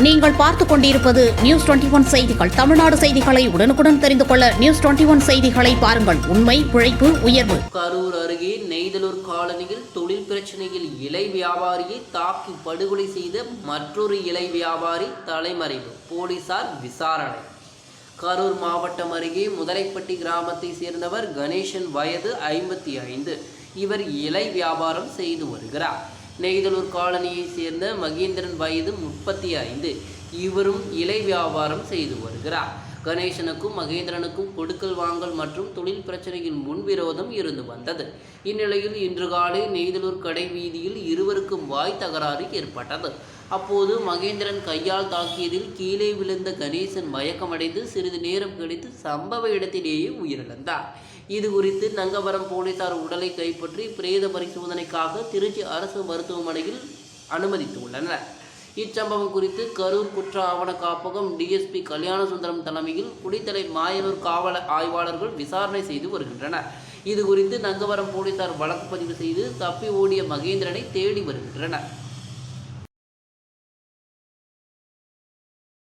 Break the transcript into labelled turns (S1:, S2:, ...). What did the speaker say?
S1: நீங்கள் பார்த்துக் கொண்டிருப்பது நியூஸ் டுவெண்டி ஒன் செய்திகள். தமிழ்நாடு செய்திகளை உடனுக்குடன் தெரிந்து கொள்ள நியூஸ் டுவெண்டி ஒன் செய்திகளை பாருங்கள். உண்மை உழைப்பு உயர்வு.
S2: கரூர் அருகே நெய்தலூர் காலனியில் தொழில் பிரச்சனையில் இலை வியாபாரியை தாக்கி படுகொலை செய்த மற்றொரு இலை வியாபாரி தலைமறைவு. போலீசார் விசாரணை. கரூர் மாவட்டம் அருகே முதலைப்பட்டி கிராமத்தை சேர்ந்தவர் கணேசன் வயது ஐம்பத்தி ஐந்து. இவர் இலை வியாபாரம் செய்து வருகிறார். நெய்தலூர் காலனியை சேர்ந்த மகேந்திரன் வயது முப்பத்தி ஐந்து. இவரும் இலை வியாபாரம் செய்து வருகிறார். கணேசனுக்கும் மகேந்திரனுக்கும் கொடுக்கல் வாங்கல் மற்றும் தொழில் பிரச்சனையின் முன்விரோதம் இருந்து வந்தது. இந்நிலையில் இன்று காலை நெய்தலூர் கடை வீதியில் இருவருக்கும் வாய் தகராறு ஏற்பட்டது. அப்போது மகேந்திரன் கையால் தாக்கியதில் கீழே விழுந்த கணேசன் மயக்கமடைந்து சிறிது நேரம் கழித்து சம்பவ இடத்திலேயே உயிரிழந்தார். இது குறித்து நங்கவரம் போலீசார் உடலை கைப்பற்றி பிரேத பரிசோதனைக்காக திருச்சி அரசு மருத்துவமனையில் அனுமதித்துள்ளனர். இச்சம்பவம் குறித்து கரூர் குற்ற ஆவண காப்பகம் டிஎஸ்பி கல்யாணசுந்தரம் தலைமையில் குடித்தலை மாயனூர் காவல ஆய்வாளர்கள் விசாரணை செய்து வருகின்றனர். இது குறித்து நங்கவரம் போலீசார் வழக்கு பதிவு செய்து தப்பி ஓடிய மகேந்திரனை தேடி வருகின்றனர்.